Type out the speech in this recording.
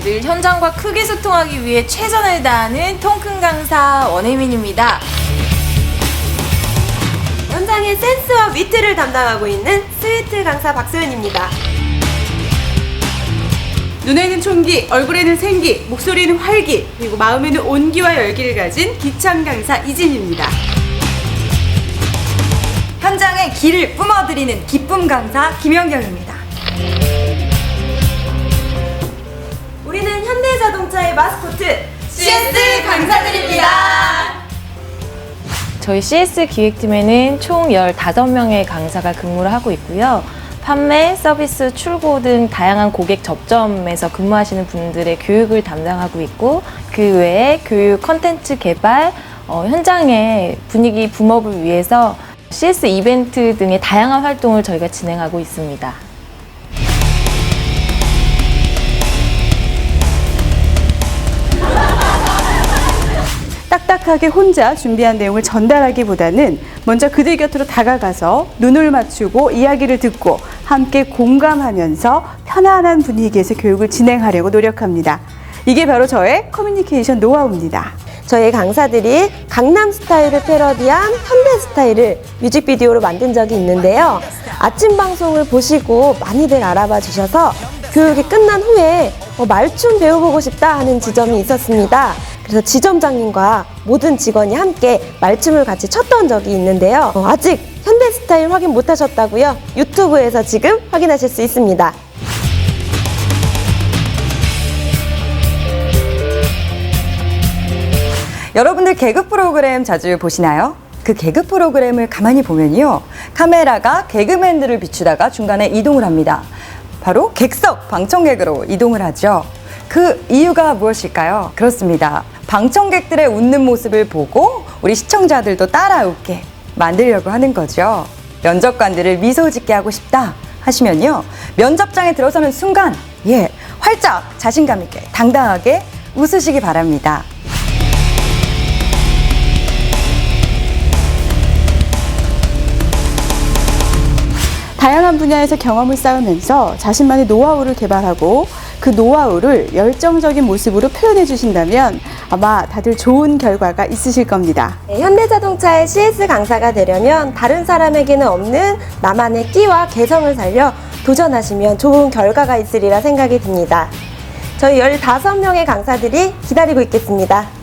늘 현장과 크게 소통하기 위해 최선을 다하는 통큰 강사 원혜민입니다. 현장의 센스와 위트를 담당하고 있는 스위트 강사 박소연입니다. 눈에는 총기, 얼굴에는 생기, 목소리는 활기, 그리고 마음에는 온기와 열기를 가진 기창 강사 이진입니다. 현장에 길을 뿜어드리는 기쁨 강사 김연경입니다. 자동차의 마스코트 CS 강사들입니다. 저희 CS 기획팀에는 총 15명의 강사가 근무를 하고 있고요. 판매, 서비스, 출고 등 다양한 고객 접점에서 근무하시는 분들의 교육을 담당하고 있고 그 외에 교육 컨텐츠 개발, 어, 현장의 분위기 붐업을 위해서 CS 이벤트 등의 다양한 활동을 저희가 진행하고 있습니다. 딱딱하게 혼자 준비한 내용을 전달하기보다는 먼저 그들 곁으로 다가가서 눈을 맞추고 이야기를 듣고 함께 공감하면서 편안한 분위기에서 교육을 진행하려고 노력합니다. 이게 바로 저의 커뮤니케이션 노하우입니다. 저희 강사들이 강남 스타일을 패러디한 현대 스타일을 뮤직비디오로 만든 적이 있는데요. 아침 방송을 보시고 많이들 알아봐 주셔서 교육이 끝난 후에 어, 말춤 배워보고 싶다 하는 지점이 있었습니다. 그래서 지점장님과 모든 직원이 함께 말춤을 같이 췄던 적이 있는데요. 어, 아직 현대 스타일 확인 못 하셨다고요? 유튜브에서 지금 확인하실 수 있습니다. 여러분들 개그 프로그램 자주 보시나요? 그 개그 프로그램을 가만히 보면요. 카메라가 개그맨들을 비추다가 중간에 이동을 합니다. 바로 객석 방청객으로 이동을 하죠. 그 이유가 무엇일까요? 그렇습니다. 방청객들의 웃는 모습을 보고 우리 시청자들도 따라 웃게 만들려고 하는 거죠. 면접관들을 미소 짓게 하고 싶다 하시면요. 면접장에 들어서는 순간, 예, 활짝 자신감 있게 당당하게 웃으시기 바랍니다. 다양한 분야에서 경험을 쌓으면서 자신만의 노하우를 개발하고 그 노하우를 열정적인 모습으로 표현해 주신다면 아마 다들 좋은 결과가 있으실 겁니다. 네, 현대자동차의 CS 강사가 되려면 다른 사람에게는 없는 나만의 끼와 개성을 살려 도전하시면 좋은 결과가 있으리라 생각이 듭니다. 저희 15명의 강사들이 기다리고 있겠습니다.